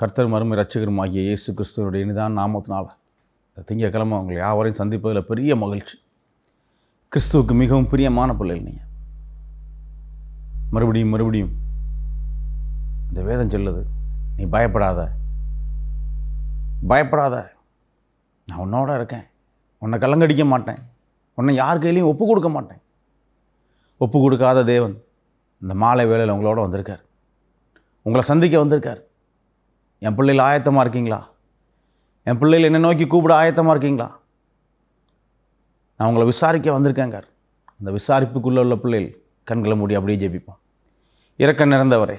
கர்த்தர் மருமை ரட்சகரும் ஆகிய இயேசு கிறிஸ்துவனுடைய இனிதான் நாமத்தினால் இந்த திங்கக்கிழமை உங்களை யாவரையும் சந்திப்பதில் பெரிய மகிழ்ச்சி. கிறிஸ்துவுக்கு மிகவும் பிரியமான பிள்ளைகள் நீங்கள் மறுபடியும் மறுபடியும் இந்த வேதம் சொல்லுது நீ பயப்படாத. பயப்படாத. நான் உன்னோட இருக்கேன். உன்னை கலங்கடிக்க மாட்டேன். உன்னை யார் கையிலையும் ஒப்பு கொடுக்க மாட்டேன். ஒப்பு கொடுக்காத தேவன் இந்த மாலை வேலையில் உங்களோட வந்திருக்கார். உங்களை சந்திக்க வந்திருக்கார். என் பிள்ளைகள் ஆயத்தமாக இருக்கீங்களா? என் பிள்ளைகள் என்னை நோக்கி கூப்பிட ஆயத்தமாக இருக்கீங்களா? நான் உங்களை விசாரிக்க வந்திருக்கேங்கார் அந்த விசாரிப்புக்குள்ளே உள்ள பிள்ளைகள் கண்களை மூடி அப்படியே ஜெபிப்போம். இறக்க நிறந்தவரே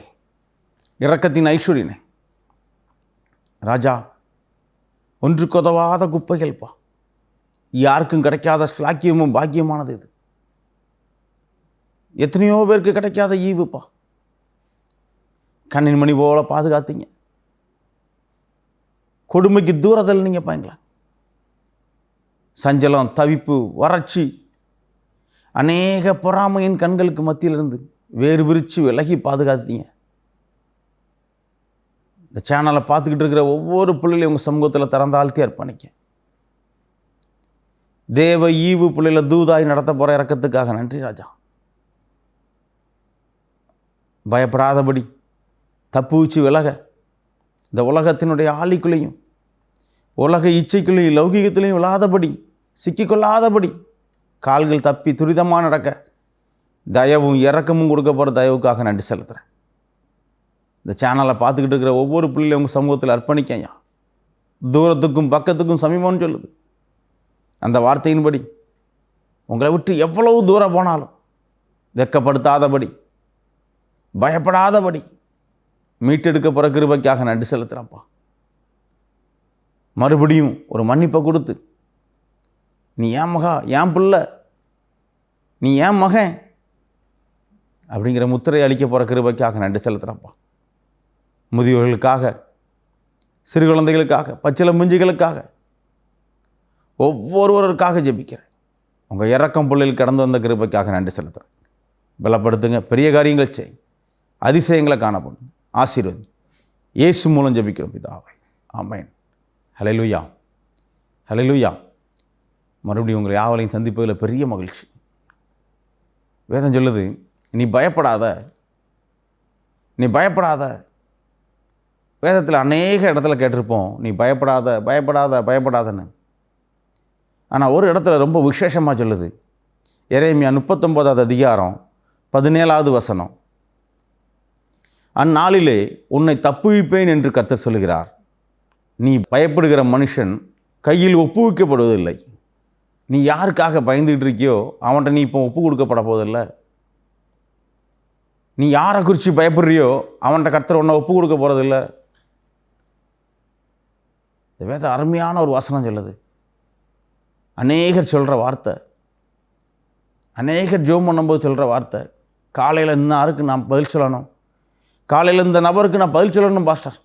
இறக்கத்தின் ஐஸ்வர்யனே. ராஜா ஒன்று கொதவாத குப்பைகள்ப்பா. யாருக்கும் கிடைக்காத ஸ்லாக்கியமும் பாக்கியமானது இது. எத்தனையோ பேருக்கு கிடைக்காத ஈவுப்பா. கண்ணின் மணி போல பாதுகாத்தீங்க. கொடுமைக்கு தூரத்தில் நீங்கள் பாய்ங்களா சஞ்சலம் தவிப்பு வறட்சி அநேக பொறாமையின் கண்களுக்கு மத்தியிலிருந்து வேறு விரித்து விலகி பாதுகாத்தீங்க. இந்த சேனலை பார்த்துக்கிட்டு இருக்கிற ஒவ்வொரு பிள்ளைகளையும் உங்கள் சமூகத்தில் திறந்தாழ்த்தி அர்ப்பணிக்க. தேவ ஈவு பிள்ளைகளை தூதாய் நடத்த போகிற இறக்கத்துக்காக நன்றி ராஜா. பயப்படாதபடி தப்பு வச்சு விலக. இந்த உலகத்தினுடைய ஆளிக்குள்ளேயும் உலக இச்சைக்குள்ளேயும் லௌகிகத்திலையும் விழாதபடி சிக்கிக்கொள்ளாதபடி கால்கள் தப்பி துரிதமாக நடக்க தயவும் இறக்கமும் கொடுக்க போகிற தயவுக்காக நன்றி செலுத்துகிறேன் இந்த சேனலை பார்த்துக்கிட்டு இருக்கிற ஒவ்வொரு பிள்ளையும் உங்கள் சமூகத்தில் அர்ப்பணிக்கையா தூரத்துக்கும் பக்கத்துக்கும் சமீபம்னு சொல்லுது. அந்த வார்த்தையின்படி உங்களை விட்டு எவ்வளவு தூரம் போனாலும் வெக்கப்படுத்தாதபடி பயப்படாதபடி மீட்டெடுக்க போகிற கிருபைக்காக நன்றி செலுத்துகிறேன்ப்பா மறுபடியும் ஒரு மன்னிப்பை கொடுத்து நீ ஏன் மகா ஏன் பிள்ளை? நீ ஏன் மகன்? அப்படிங்கிற முத்திரை அளிக்க போகிற கிருபைக்காக நன்றி செலுத்துகிறேன்ப்பா முதியோர்களுக்காக சிறு குழந்தைகளுக்காக பச்சில முஞ்சிகளுக்காக ஒவ்வொருவருக்காக ஜெபிக்கிறேன். உங்கள் இறக்கம் பிள்ளையில் கடந்து வந்த கிருபைக்காக நன்றி செலுத்துகிறேன் பலப்படுத்துங்க பெரிய காரியங்கள் செய். அதிசயங்களை காணப்படும் ஆசீர்வதி. இயேசு மூலம் ஜபிக்கிறோம் பிதாவை. ஆமேன். ஹலலுயா ஹலலுயா மறுபடியும் உங்களை யாவலையும் சந்திப்பதில் பெரிய மகிழ்ச்சி. வேதம் சொல்லுது நீ பயப்படாத. நீ பயப்படாத. வேதத்தில் அநேக இடத்துல கேட்டிருப்போம் நீ பயப்படாத பயப்படாத பயப்படாதன்னு. ஆனால் ஒரு இடத்துல ரொம்ப விசேஷமாக சொல்லுது. இறைமையா முப்பத்தொம்போதாவது அதிகாரம் பதினேழாவது வசனம். அந்நாளிலே உன்னை தப்புவிப்பேன் என்று கர்த்தர் சொல்கிறார் நீ பயப்படுகிற மனுஷன் கையில் ஒப்புவிக்கப்படுவதில்லை. நீ யாருக்காக பயந்துகிட்டு இருக்கியோ அவன்கிட்ட நீ இப்போ ஒப்பு கொடுக்கப்பட போவதில்லை. நீ யாரை குறித்து பயப்படுறியோ அவன்கிட்ட கர்த்தர் உன்னை ஒப்பு கொடுக்க போகிறதில்ல இந்த வேத அருமையான ஒரு வசனம் சொல்லுது. அநேகர் சொல்கிற வார்த்தை. அநேகர் ஜோம் பண்ணும்போது சொல்கிற வார்த்தை. காலையில் இன்னாருக்கு நான் பதில் சொல்லணும்? காலையில் இந்த நபருக்கு நான் பதில் சொல்லணும் பாஸ்டர்.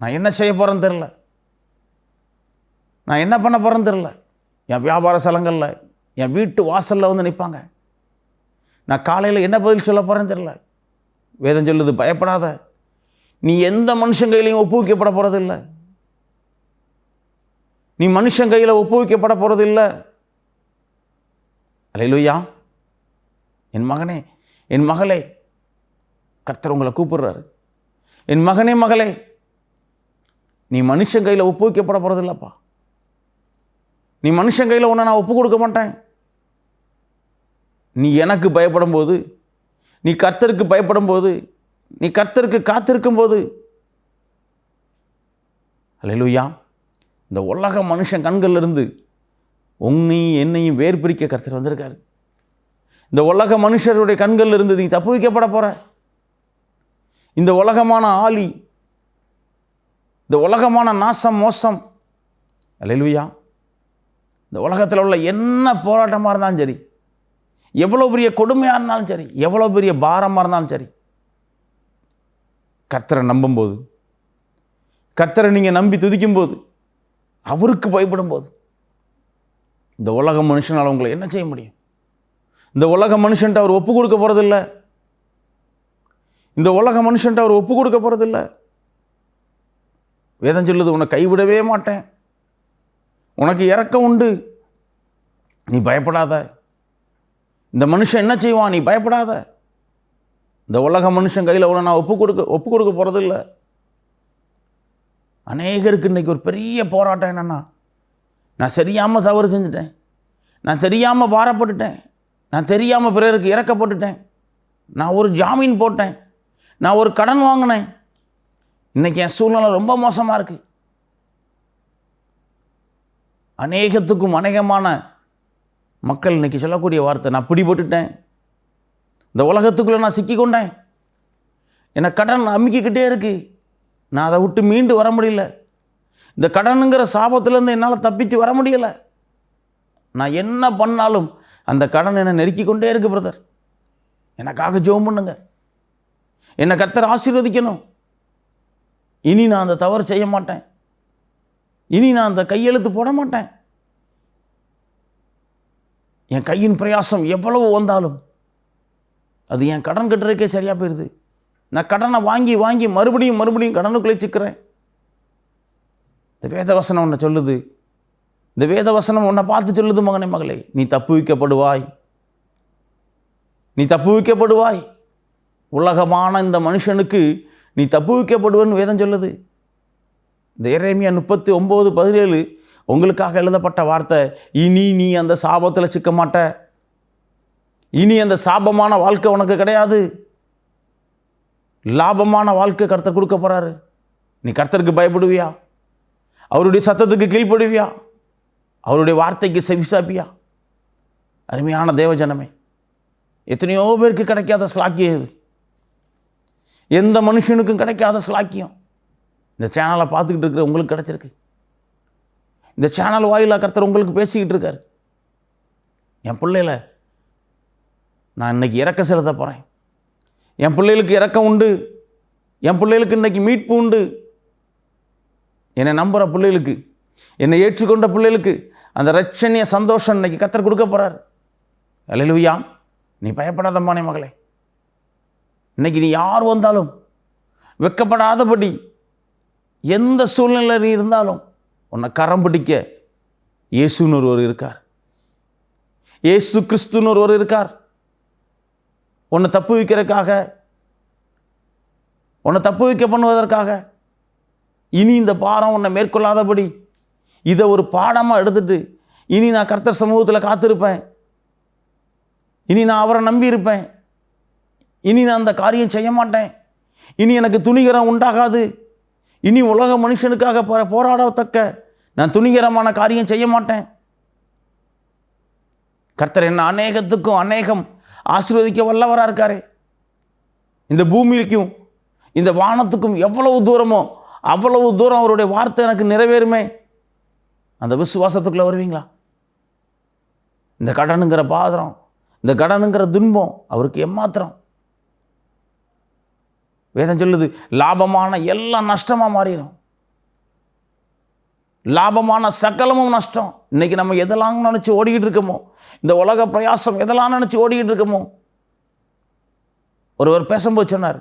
நான் என்ன செய்ய போகிறேன்னு தெரில நான் என்ன பண்ண போகிறேன்னு தெரில என் வியாபார ஸ்தலங்களில் என் வீட்டு வாசலில் வந்து நிற்பாங்க நான் காலையில் என்ன பதில் சொல்ல போகிறேன்னு தெரில வேதம் சொல்லுது பயப்படாத. நீ எந்த மனுஷன் கையிலையும் ஒப்புவிக்கப்பட போகிறதில்ல நீ மனுஷன் கையில் ஒப்புவிக்கப்பட போகிறது இல்லை. அலையிலுயா. என் மகனே என் மகளே கர்த்தர் உங்களை கூப்பிடுறாரு. என் மகனே மகளே நீ மனுஷன் கையில் ஒப்புவிக்கப்பட போகிறது இல்லைப்பா நீ மனுஷன் கையில் ஒன்று நான் ஒப்பு கொடுக்க மாட்டேன். நீ எனக்கு பயப்படும் போது நீ கர்த்தருக்கு பயப்படும் போது நீ கர்த்தருக்கு காத்திருக்கும் போது அலையிலுயா இந்த உலக மனுஷன் கண்கள்லேருந்து உன்னையும் என்னையும் வேர் பிரிக்க கர்த்தர் வந்திருக்காரு. இந்த உலக மனுஷருடைய கண்களில் இருந்து நீ தப்பு வைக்கப்பட போகிற இந்த உலகமான ஆலி இந்த உலகமான நாசம் மோசம். அலையிலுயா இந்த உலகத்தில் உள்ள என்ன போராட்டமாக இருந்தாலும் சரி எவ்வளோ பெரிய கொடுமையாக இருந்தாலும் சரி எவ்வளோ பெரிய பாரமாக இருந்தாலும் சரி கர்த்தரை நம்பும்போது கர்த்தரை நீங்கள் நம்பி துதிக்கும்போது அவருக்கு பயப்படும்போது இந்த உலக மனுஷனால் உங்களை என்ன செய்ய முடியும்? இந்த உலக மனுஷன்ட்ட அவர் ஒப்பு கொடுக்க போகிறதில்ல இந்த உலக மனுஷன்ட்ட அவர் ஒப்பு கொடுக்க போகிறதில்ல வேதம் சொல்லுது உன்னை கைவிடவே மாட்டேன். உனக்கு இறக்கம் உண்டு. நீ பயப்படாத. இந்த மனுஷன் என்ன செய்வான்? நீ பயப்படாத. இந்த உலக மனுஷன் கையில் உன நான் ஒப்பு கொடுக்க ஒப்பு கொடுக்க போகிறதில்ல அநேகருக்கு இன்றைக்கி ஒரு பெரிய போராட்டம் என்னென்னா நான் சரியாமல் தவறு செஞ்சுட்டேன். நான் தெரியாமல் பாரப்பட்டுட்டேன். நான் தெரியாமல் பிறருக்கு இறக்கப்பட்டுட்டேன். நான் ஒரு ஜாமீன் போட்டேன். நான் ஒரு கடன் வாங்கினேன். இன்றைக்கி என் சூழ்நிலை ரொம்ப மோசமாக இருக்குது அநேகத்துக்கும் அநேகமான மக்கள் இன்றைக்கி சொல்லக்கூடிய வார்த்தை நான் பிடிபட்டுட்டேன். இந்த உலகத்துக்குள்ளே நான் சிக்கிக்கொண்டேன் என்னை கடன் அமுக்கிக்கிட்டே இருக்குது நான் அதை விட்டு மீண்டு வர முடியல. இந்த கடனுங்கிற சாபத்துலேருந்து என்னால் தப்பித்து வர முடியலை. நான் என்ன பண்ணாலும் அந்த கடன் என்னை நெருக்கி கொண்டே இருக்குது பிரதர் எனக்காக ஜோம் பண்ணுங்கள் என்னை கத்தர் ஆசீர்வதிக்கணும். இனி நான் அந்த தவறு செய்ய மாட்டேன். இனி நான் அந்த கையெழுத்து போட மாட்டேன். என் கையின் பிரயாசம் எவ்வளவு வந்தாலும் அது என் கடன் கட்டுறதுக்கே சரியாக போயிடுது நான் கடனை வாங்கி வாங்கி மறுபடியும் மறுபடியும் கடனுக்குள்ளே சிக்கிறேன் இந்த வேதவசனம் உன்னை சொல்லுது. இந்த வேதவசனம் உன்னை பார்த்து சொல்லுது மகனே மகளே நீ தப்பு வைக்கப்படுவாய் நீ தப்பு வைக்கப்படுவாய் உலகமான இந்த மனுஷனுக்கு நீ தப்புவிக்கப்படுவன்னு வேதம் சொல்லுது. இந்த இறைமையா முப்பத்தி ஒம்பது பதினேழு உங்களுக்காக எழுதப்பட்ட வார்த்தை இனி நீ அந்த சாபத்தில் சிக்க மாட்ட. இனி அந்த சாபமான வாழ்க்கை உனக்கு கிடையாது. லாபமான வாழ்க்கை கர்த்தர் கொடுக்க போகிறாரு நீ கர்த்தருக்கு பயப்படுவியா? அவருடைய சத்தத்துக்கு கீழ்ப்படுவியா? அவருடைய வார்த்தைக்கு செவிசாப்பியா அருமையான தேவஜனமே எத்தனையோ பேருக்கு கிடைக்காத ஸ்லாக்கியது எந்த மனுஷனுக்கும் கிடைக்காத ஸ்லாக்கியம் இந்த சேனலை பார்த்துக்கிட்டு இருக்கிற உங்களுக்கு கிடச்சிருக்கு. இந்த சேனல் வாயிலாக கர்த்தர் உங்களுக்கு பேசிக்கிட்டு இருக்கார். என் பிள்ளையில நான் இன்னைக்கு இறக்க செலுத்த போகிறேன் என் பிள்ளைகளுக்கு இறக்கம் உண்டு. என் பிள்ளைகளுக்கு இன்றைக்கி மீட்பு உண்டு. என்னை நம்புகிற பிள்ளைகளுக்கு என்னை ஏற்றுக்கொண்ட பிள்ளைகளுக்கு அந்த ரட்சணிய சந்தோஷம் இன்னைக்கு கத்தர் கொடுக்க போகிறார் அலையிலுவியாம் நீ பயப்படாதம்மானே மகளே. இன்னைக்கு நீ யார் வந்தாலும் வெக்கப்படாதபடி எந்த சூழ்நிலை நீ இருந்தாலும் உன்னை கரம் பிடிக்க இயேசுன்னு ஒருவர் இருக்கார். இயேசு கிறிஸ்துன்னு ஒருவர் இருக்கார். உன்னை தப்பு வைக்கிறதுக்காக உன்னை தப்பு வைக்க பண்ணுவதற்காக இனி இந்த பாரம் உன்னை மேற்கொள்ளாதபடி இதை ஒரு பாடமாக எடுத்துட்டு இனி நான் கர்த்தர் சமூகத்தில் காத்திருப்பேன். இனி நான் அவரை நம்பி இருப்பேன். இனி நான் அந்த காரியம் செய்ய மாட்டேன். இனி எனக்கு துணிகரம் உண்டாகாது. இனி உலக மனுஷனுக்காக போ- போராடத்தக்க நான் துணிகரமான காரியம் செய்ய மாட்டேன். கர்த்தர் என்ன அநேகத்துக்கும் அநேகம் ஆசீர்வதிக்க வல்லவராக இருக்காரே. இந்த பூமிக்கும் இந்த வானத்துக்கும் எவ்வளவு தூரமோ அவ்வளவு தூரம் அவருடைய வார்த்தை எனக்கு நிறைவேறுமே. அந்த விசுவாசத்துக்குள்ளே வருவீங்களா? இந்த கடனுங்கிற பாதரம் இந்த கடனுங்கிற துன்பம் அவருக்கு எம்மாத்திரம்? வேதம் சொல்லுது லாபமான எல்லாம் நஷ்டமாக மாறிடும் லாபமான சகலமும் நஷ்டம். இன்னைக்கு நம்ம எதெல்லாம் நினச்சி ஓடிக்கிட்டு இருக்கோமோ இந்த உலக பிரயாசம் எதெல்லாம் நினச்சி ஓடிக்கிட்டு இருக்கோமோ ஒருவர் பேசும்போது சொன்னார்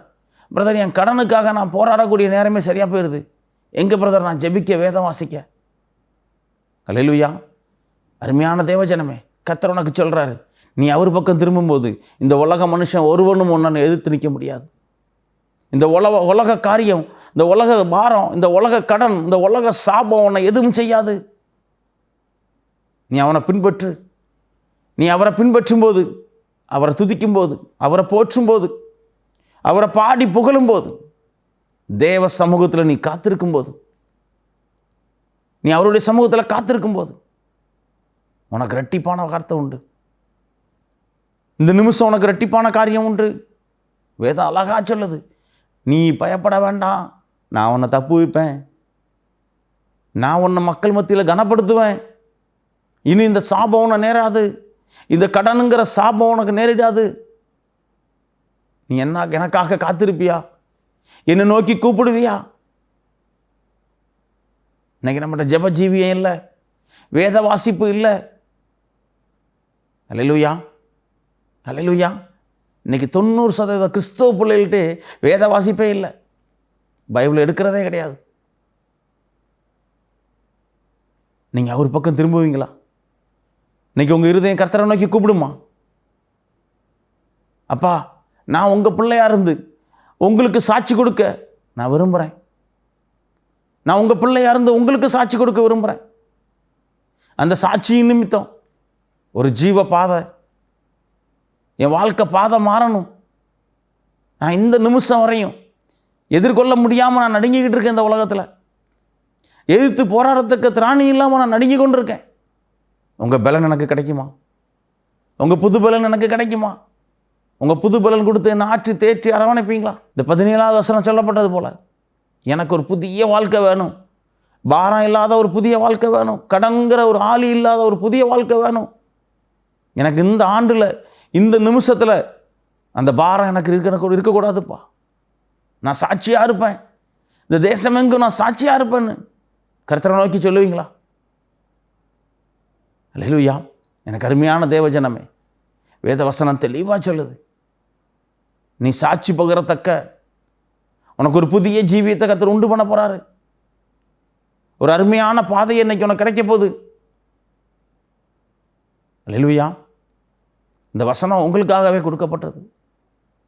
பிரதர் என் கடனுக்காக நான் போராடக்கூடிய நேரமே சரியாக போயிடுது. எங்கே பிரதர் நான் ஜெபிக்க வேதம் வாசிக்க. கலையிலுயா அருமையான தேவஜனமே கத்தர் உனக்கு சொல்கிறாரு நீ அவர் பக்கம் திரும்பும்போது இந்த உலக மனுஷன் ஒருவனும் ஒன்றனை எதிர்த்து நிற்க முடியாது. இந்த உலக உலக காரியம் இந்த உலக பாரம் இந்த உலக கடன் இந்த உலக சாபம் உன்னை எதுவும் செய்யாது. நீ அவனை பின்பற்று. நீ அவரை பின்பற்றும்போது அவரை துதிக்கும்போது அவரை போற்றும்போது அவரை பாடி புகழும்போது தேவ சமூகத்தில் நீ காத்திருக்கும்போது நீ அவருடைய சமூகத்தில் காத்திருக்கும்போது உனக்கு ரெட்டிப்பான வார்த்தை உண்டு. இந்த நிமிஷம் உனக்கு ரெட்டிப்பான காரியம் உண்டு. வேதம் அழகா சொல்லுது. நீ பயப்பட வேண்டாம். நான் உன்னை தப்பு வைப்பேன். நான் உன்னை மக்கள் மத்தியில் கனப்படுத்துவேன். இனி இந்த சாபம் உன்னை நேராது. இந்த கடனுங்கிற சாபம் உனக்கு நேரிடாது. நீ என்ன எனக்காக காத்திருப்பியா? என்னை நோக்கி கூப்பிடுவியா? இன்னைக்கு நம்மகிட்ட ஜெப ஜீவியம் இல்லை. வேத வாசிப்பு இல்லை. அலையிலுயா அலையிலுயா இன்றைக்கி தொண்ணூறு சதவீத கிறிஸ்தவ பிள்ளைகள்கிட்ட வேத வாசிப்பே இல்லை. பைபிள் எடுக்கிறதே கிடையாது. நீங்கள் அவர் பக்கம் திரும்புவீங்களா? இன்றைக்கி உங்கள் இருதயம் கர்த்தரை நோக்கி கூப்பிடுமா? அப்பா நான் உங்கள் பிள்ளையாக இருந்து உங்களுக்கு சாட்சி கொடுக்க நான் விரும்புகிறேன் நான் உங்கள் பிள்ளையாக இருந்து உங்களுக்கு சாட்சி கொடுக்க விரும்புகிறேன் அந்த சாட்சியின் நிமித்தம் ஒரு ஜீவ பாதை என் வாழ்க்கை பாதை மாறணும். நான் இந்த நிமிஷம் வரையும் எதிர்கொள்ள முடியாமல் நான் நடுங்கிக்கிட்டு இருக்கேன் இந்த உலகத்தில். எதிர்த்து போராடத்துக்கு திராணி இல்லாமல் நான் நடுங்கி கொண்டிருக்கேன். உங்கள் பலன் எனக்கு கிடைக்குமா? உங்கள் புது பலன் எனக்கு கிடைக்குமா? உங்கள் புது பலன் கொடுத்து என்னை ஆற்றி தேற்றி அரவணைப்பீங்களா? இந்த பதினேழாவது வசனம் சொல்லப்பட்டது போல். எனக்கு ஒரு புதிய வாழ்க்கை வேணும். பாரம் இல்லாத ஒரு புதிய வாழ்க்கை வேணும். கடன்கிற ஒரு ஆளி இல்லாத ஒரு புதிய வாழ்க்கை வேணும். எனக்கு இந்த ஆண்டில் இந்த நிமிஷத்தில் அந்த பாரம் எனக்கு இருக்க இருக்கக்கூடாதுப்பா. நான் சாட்சியாக இருப்பேன். இந்த தேசம் எங்கும் நான் சாட்சியாக இருப்பேன்னு. கருத்தரை நோக்கி சொல்லுவீங்களா? அல்லேலூயா எனக்கு அருமையான தேவஜனமே வேத வசனம் தெளிவாக சொல்லுது. நீ சாட்சி பகிரத்தக்க உனக்கு ஒரு புதிய ஜீவியத்தை கத்தர் உண்டு பண்ண போகிறாரு ஒரு அருமையான பாதை இன்னைக்கு உனக்கு கிடைக்க போகுது? அல்லேலூயா இந்த வசனம் உங்களுக்காகவே கொடுக்கப்பட்டது.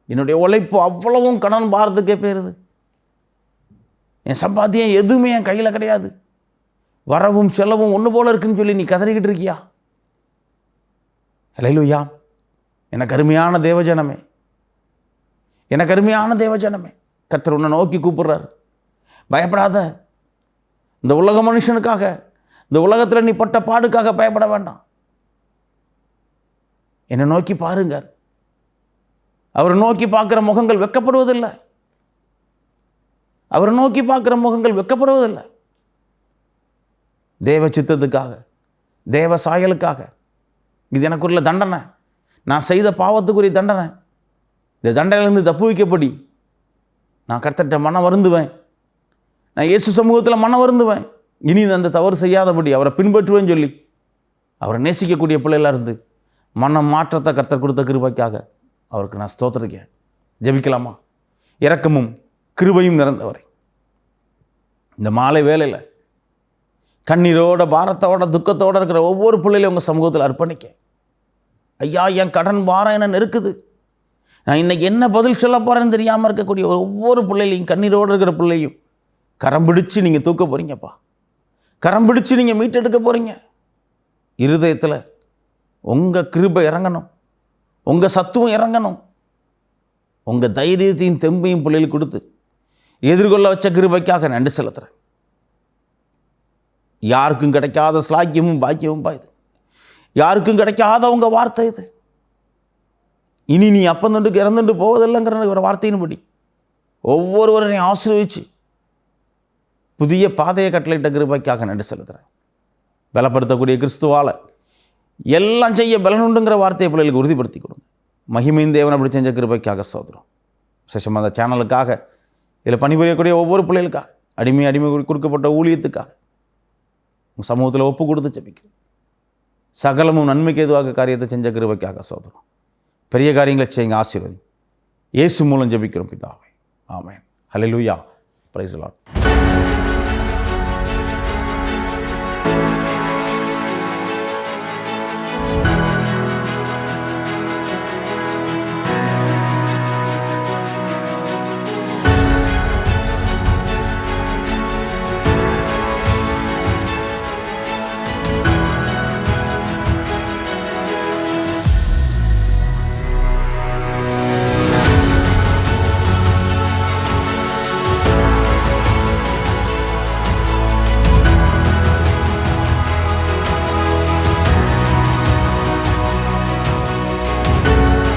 என்னுடைய உழைப்பு அவ்வளவும் கடன் பாரத்துக்கே போயிருது. என் சம்பாத்தியம் எதுவுமே என் கையில் கிடையாது. வரவும் செலவும் ஒன்று போல இருக்குன்னு சொல்லி நீ கதறிக்கிட்டு இருக்கியா? ஹalleluya. எனக்கு அருமையான தேவஜனமே. எனக்கு அருமையான தேவஜனமே. கத்தர் உன்னை நோக்கி கூப்பிடுறாரு. பயப்படாத. இந்த உலக மனுஷனுக்காக இந்த உலகத்தில் நீ பட்ட பாடுக்காக பயப்பட வேண்டாம். என்னை நோக்கி பாருங்க அவரை நோக்கி பார்க்குற முகங்கள் வெக்கப்படுவதில்லை. அவரை நோக்கி பார்க்குற முகங்கள் வெக்கப்படுவதில்லை. தேவ சித்தத்துக்காக தேவ சாயலுக்காக இது எனக்குள்ள தண்டனை. நான் செய்த பாவத்துக்குரிய தண்டனை. இந்த தண்டனையிலிருந்து தப்பு வைக்கப்படி நான் கர்த்தட்ட மனம் வருந்துவேன். நான் இயேசு சமூகத்தில் மனம் வருந்துவேன். இனி அந்த தவறு செய்யாதபடி அவரை பின்பற்றுவேன்னு சொல்லி அவரை நேசிக்கக்கூடிய பிள்ளைகளாக இருந்து மனம் மாற்றத்தை கர்த்தர் கொடுத்த கிருபைக்காக அவருக்கு நான் ஸ்தோத்திருக்கேன் ஜபிக்கலாமா? இரக்கமும் கிருபையும் நிறந்தவரை இந்த மாலை வேலையில் கண்ணீரோட பாரத்தோட துக்கத்தோடு இருக்கிற ஒவ்வொரு பிள்ளைகளையும் உங்கள் சமூகத்தில் அர்ப்பணிக்க. ஐயா என் கடன் பாரம் என்ன நெருக்குது? நான் இன்னைக்கு என்ன பதில் சொல்ல போகிறேன்னு தெரியாமல் இருக்கக்கூடிய ஒவ்வொரு பிள்ளைகளையும் கண்ணீரோடு இருக்கிற பிள்ளையும் கரம் பிடிச்சு நீங்கள் தூக்க போகிறீங்கப்பா கரம் பிடிச்சு நீங்கள் மீட்டெடுக்க போகிறீங்க இருதயத்தில் உங்கள் கிருபை இறங்கணும். உங்கள் சத்துவம் இறங்கணும். உங்கள் தைரியத்தையும் தெம்பையும் பிள்ளைகளுக்கு கொடுத்து எதிர்கொள்ள வச்ச கிருபைக்காக நன்றி செலுத்துகிறேன் யாருக்கும் கிடைக்காத ஸ்லாக்கியமும் பாக்கியமும் பா இது. யாருக்கும் கிடைக்காத உங்கள் வார்த்தை இது. இனி நீ அப்பந்தொண்டுக்கு இறந்துட்டு போவதில்லைங்கிற ஒரு வார்த்தையின்படி ஒவ்வொருவரையும் ஆசீர்வதிச்சு புதிய பாதையை கட்டளையிட்ட கிருபைக்காக நன்றி செலுத்துகிறேன் பலப்படுத்தக்கூடிய கிறிஸ்துவால் எல்லாம் செய்ய பலனுண்டுங்கிற வார்த்தையை பிள்ளைகளுக்கு உறுதிப்படுத்தி கொடுங்க மகிமையின் தேவன் அப்படி செஞ்ச கிருபைக்காக சோதரம் விசேஷமாக அந்த சேனலுக்காக இதில் பணிபுரியக்கூடிய ஒவ்வொரு பிள்ளைகளுக்காக அடிமை அடிமை கொடுக்கப்பட்ட ஊழியத்துக்காக உங்கள் சமூகத்தில் ஒப்பு கொடுத்து ஜெபிக்கிறேன் சகலமும் நன்மைக்கு எதுவாக காரியத்தை செஞ்ச கிருபைக்காக சோதரம் பெரிய காரியங்களை செய்யுங்க ஆசீர்வதி இயேசு மூலம் ஜபிக்கிறோம் பிதாவை. ஆமேன். ஹalleluya. Price Lord